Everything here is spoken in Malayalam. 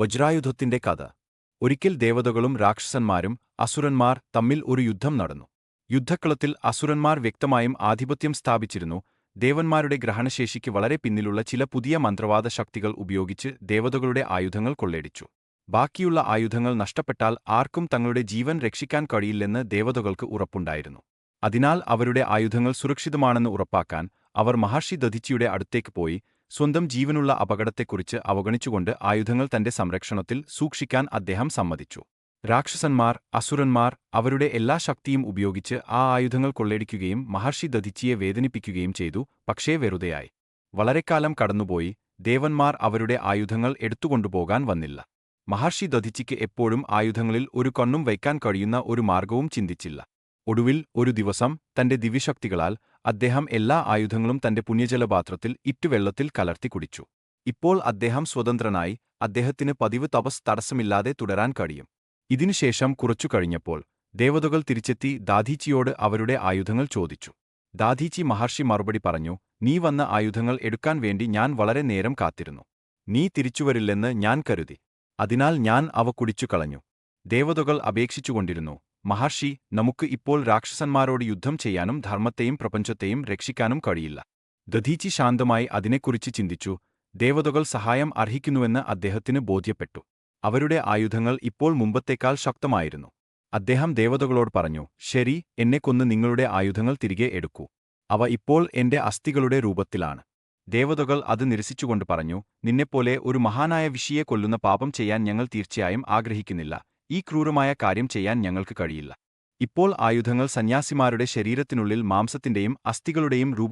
വജ്രായുധത്തിന്റെ കഥ. ഒരിക്കൽ ദേവതകളും രാക്ഷസന്മാരും അസുരന്മാർ തമ്മിൽ ഒരു യുദ്ധം നടന്നു. യുദ്ധക്കളത്തിൽ അസുരന്മാർ വ്യക്തമായും ആധിപത്യം സ്ഥാപിച്ചിരുന്നു. ദേവന്മാരുടെ ഗ്രഹണശേഷിക്ക് വളരെ പിന്നിലുള്ള ചില പുതിയ മന്ത്രവാദ ശക്തികൾ ഉപയോഗിച്ച് ദേവതകളുടെ ആയുധങ്ങൾ കൊള്ളയടിച്ചു. ബാക്കിയുള്ള ആയുധങ്ങൾ നഷ്ടപ്പെട്ടാൽ ആർക്കും തങ്ങളുടെ ജീവൻ രക്ഷിക്കാൻ കഴിയില്ലെന്ന് ദേവതകൾക്ക് ഉറപ്പുണ്ടായിരുന്നു. അതിനാൽ അവരുടെ ആയുധങ്ങൾ സുരക്ഷിതമാണെന്ന് ഉറപ്പാക്കാൻ അവർ മഹർഷി ദധിച്ചിയുടെ അടുത്തേക്ക് പോയി സ്വന്തം ജീവനുള്ള അപകടത്തെക്കുറിച്ച് അവഗണിച്ചുകൊണ്ട് ആയുധങ്ങൾ തന്റെ സംരക്ഷണത്തിൽ സൂക്ഷിക്കാൻ അദ്ദേഹം സമ്മതിച്ചു. രാക്ഷസന്മാർ അസുരന്മാർ അവരുടെ എല്ലാ ശക്തിയും ഉപയോഗിച്ച് ആ ആയുധങ്ങൾ കൊള്ളയടിക്കുകയും മഹർഷി ദധിച്ചിയെ വേദനിപ്പിക്കുകയും ചെയ്തു പക്ഷേ വെറുതെയായി. വളരെക്കാലം കടന്നുപോയി ദേവന്മാർ അവരുടെ ആയുധങ്ങൾ എടുത്തുകൊണ്ടുപോകാൻ വന്നില്ല. മഹർഷി ദധിച്ചിക്ക് എപ്പോഴും ആയുധങ്ങളിൽ ഒരു കണ്ണും വയ്ക്കാൻ കഴിയുന്ന ഒരു മാർഗവും ചിന്തിച്ചില്ല. ഒടുവിൽ ഒരു ദിവസം തന്റെ ദിവ്യശക്തികളാൽ അദ്ദേഹം എല്ലാ ആയുധങ്ങളും തന്റെ പുണ്യജലപാത്രത്തിൽ ഇറ്റുവെള്ളത്തിൽ കലർത്തി കുടിച്ചു. ഇപ്പോൾ അദ്ദേഹം സ്വതന്ത്രനായി അദ്ദേഹത്തിന് പതിവ് തപസ് തടസ്സമില്ലാതെ തുടരാൻ കഴിയും. ഇതിനുശേഷം കുറച്ചു കഴിഞ്ഞപ്പോൾ ദേവതകൾ തിരിച്ചെത്തി ദാധീച്ചിയോട് അവരുടെ ആയുധങ്ങൾ ചോദിച്ചു. ദാധീച്ചി മഹർഷി മറുപടി പറഞ്ഞു നീ വന്ന ആയുധങ്ങൾ എടുക്കാൻ വേണ്ടി ഞാൻ വളരെ നേരം കാത്തിരുന്നു. നീ തിരിച്ചുവരില്ലെന്ന് ഞാൻ കരുതി. അതിനാൽ ഞാൻ അവ കുടിച്ചു കളഞ്ഞു ദേവതകൾ അപേക്ഷിച്ചുകൊണ്ടിരുന്നു. മഹർഷി നമുക്ക് ഇപ്പോൾ രാക്ഷസന്മാരോട് യുദ്ധം ചെയ്യാനും ധർമ്മത്തെയും പ്രപഞ്ചത്തെയും രക്ഷിക്കാനും കഴിയില്ല. ദധീച്ചി ശാന്തമായി അതിനെക്കുറിച്ച് ചിന്തിച്ചു. ദേവതകൾ സഹായം അർഹിക്കുന്നുവെന്ന് അദ്ദേഹത്തിന് ബോധ്യപ്പെട്ടു. അവരുടെ ആയുധങ്ങൾ ഇപ്പോൾ മുമ്പത്തേക്കാൾ ശക്തമായിരുന്നു. അദ്ദേഹം ദേവതകളോട് പറഞ്ഞു ശരി എന്നെ കൊന്ന് നിങ്ങളുടെ ആയുധങ്ങൾ തിരികെ എടുക്കൂ. അവ ഇപ്പോൾ എന്റെ അസ്ഥികളുടെ രൂപത്തിലാണ്. ദേവതകൾ അത് നിരസിച്ചുകൊണ്ട് പറഞ്ഞു നിന്നെപ്പോലെ ഒരു മഹാനായ വിഷിയെ കൊല്ലുന്ന പാപം ചെയ്യാൻ ഞങ്ങൾ തീർച്ചയായും ആഗ്രഹിക്കുന്നില്ല. ഈ ക്രൂരമായ കാര്യം ചെയ്യാൻ ഞങ്ങൾക്ക് കഴിയില്ല. ഇപ്പോൾ ആയുധങ്ങൾ സന്യാസിമാരുടെ ശരീരത്തിനുള്ളിൽ മാംസത്തിന്റെയും അസ്ഥികളുടെയും രൂപ